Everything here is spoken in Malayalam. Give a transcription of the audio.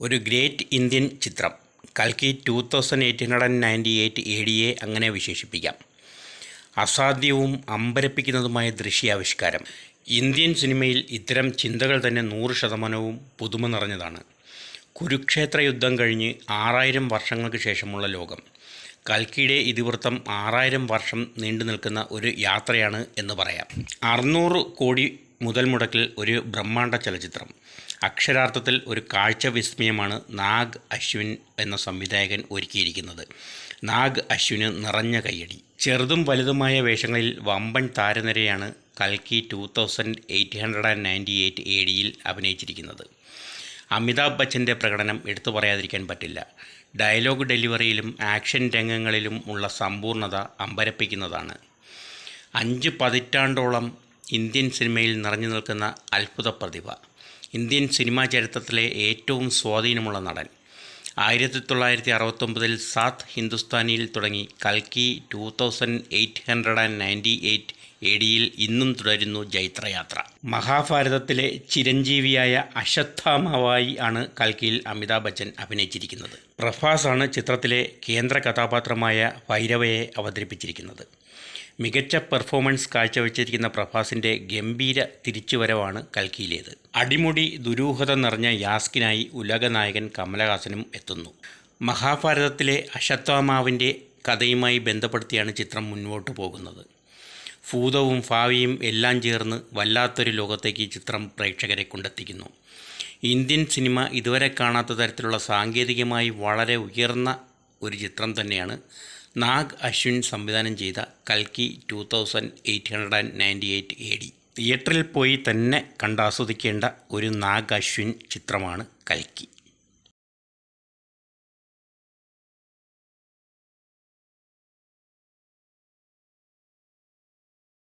ഒരു ഗ്രേറ്റ് ഇന്ത്യൻ ചിത്രം. കൽക്കി two thousand eight hundred ninety eight A ഡിയെ അങ്ങനെ വിശേഷിപ്പിക്കാം. അസാധ്യവും അമ്പരപ്പിക്കുന്നതുമായ ദൃശ്യാവിഷ്കാരം. ഇന്ത്യൻ സിനിമയിൽ ഇത്തരം ചിന്തകൾ തന്നെ നൂറ് ശതമാനവും പുതുമ നിറഞ്ഞതാണ്. കുരുക്ഷേത്ര യുദ്ധം കഴിഞ്ഞ് ആറായിരം വർഷങ്ങൾക്ക് ശേഷമുള്ള ലോകം. കൽക്കിയുടെ ഇതിവൃത്തം ആറായിരം വർഷം നീണ്ടു നിൽക്കുന്ന ഒരു യാത്രയാണ് എന്ന് പറയാം. അറുന്നൂറ് കോടി മുതൽ മുടക്കിൽ ഒരു ബ്രഹ്മാണ്ഡ ചലച്ചിത്രം. അക്ഷരാർത്ഥത്തിൽ ഒരു കാഴ്ച വിസ്മയമാണ് നാഗ് അശ്വിൻ എന്ന സംവിധായകൻ ഒരുക്കിയിരിക്കുന്നത്. നാഗ് അശ്വിന് നിറഞ്ഞ കയ്യടി. ചെറുതും വലുതുമായ വേഷങ്ങളിൽ വമ്പൻ താരനിരയാണ് കൽക്കി two thousand eight hundred and ninety eight A ഡിയിൽ അഭിനയിച്ചിരിക്കുന്നത്. അമിതാഭ് ബച്ചന്റെ പ്രകടനം എടുത്തു പറയാതിരിക്കാൻ പറ്റില്ല. ഡയലോഗ് ഡെലിവറിയിലും ആക്ഷൻ രംഗങ്ങളിലും ഉള്ള സമ്പൂർണത അമ്പരപ്പിക്കുന്നതാണ്. അഞ്ച് പതിറ്റാണ്ടോളം ഇന്ത്യൻ സിനിമയിൽ നിറഞ്ഞു നിൽക്കുന്ന അത്ഭുത പ്രതിഭ. ഇന്ത്യൻ സിനിമാ ചരിത്രത്തിലെ ഏറ്റവും സ്വാധീനമുള്ള നടൻ. ആയിരത്തി തൊള്ളായിരത്തി അറുപത്തൊമ്പതിൽ സാത്ത് ഹിന്ദുസ്ഥാനിയിൽ തുടങ്ങി. കൽക്കി two thousand eight hundred and ninety eight ഇന്നും തുടരുന്നു ജൈത്രയാത്ര. മഹാഭാരതത്തിലെ ചിരഞ്ജീവിയായ അശ്വത്ഥാമാവായി ആണ് കൽക്കിയിൽ അമിതാഭ് ബച്ചൻ അഭിനയിച്ചിരിക്കുന്നത്. പ്രഭാസാണ് ചിത്രത്തിലെ കേന്ദ്ര കഥാപാത്രമായ വൈരവയെ അവതരിപ്പിച്ചിരിക്കുന്നത്. മികച്ച പെർഫോമൻസ് കാഴ്ചവെച്ചിരിക്കുന്ന പ്രഭാസിന്റെ ഗംഭീര തിരിച്ചുവരവാണ് കൽക്കിയിലേത്. അടിമുടി ദുരൂഹത നിറഞ്ഞ യാസ്കിനായി ഉലകനായകൻ കമലഹാസനും എത്തുന്നു. മഹാഭാരതത്തിലെ അശത്വാമാവിന്റെ കഥയുമായി ബന്ധപ്പെടുത്തിയാണ് ചിത്രം മുന്നോട്ട് പോകുന്നത്. ഭൂതവും ഭാവിയും എല്ലാം ചേർന്ന് വല്ലാത്തൊരു ലോകത്തേക്ക് ഈ ചിത്രം പ്രേക്ഷകരെ കൊണ്ടെത്തിക്കുന്നു. ഇന്ത്യൻ സിനിമ ഇതുവരെ കാണാത്ത തരത്തിലുള്ള സാങ്കേതികമായി വളരെ ഉയർന്ന ഒരു ചിത്രം തന്നെയാണ്. നാഗ് അശ്വിൻ സംവിധാനം ചെയ്ത കൽക്കി two thousand eight hundred and ninety eight A D തിയേറ്ററിൽ പോയി തന്നെ കണ്ടാസ്വദിക്കേണ്ട ഒരു നാഗ് അശ്വിൻ ചിത്രമാണ് കൽക്കി.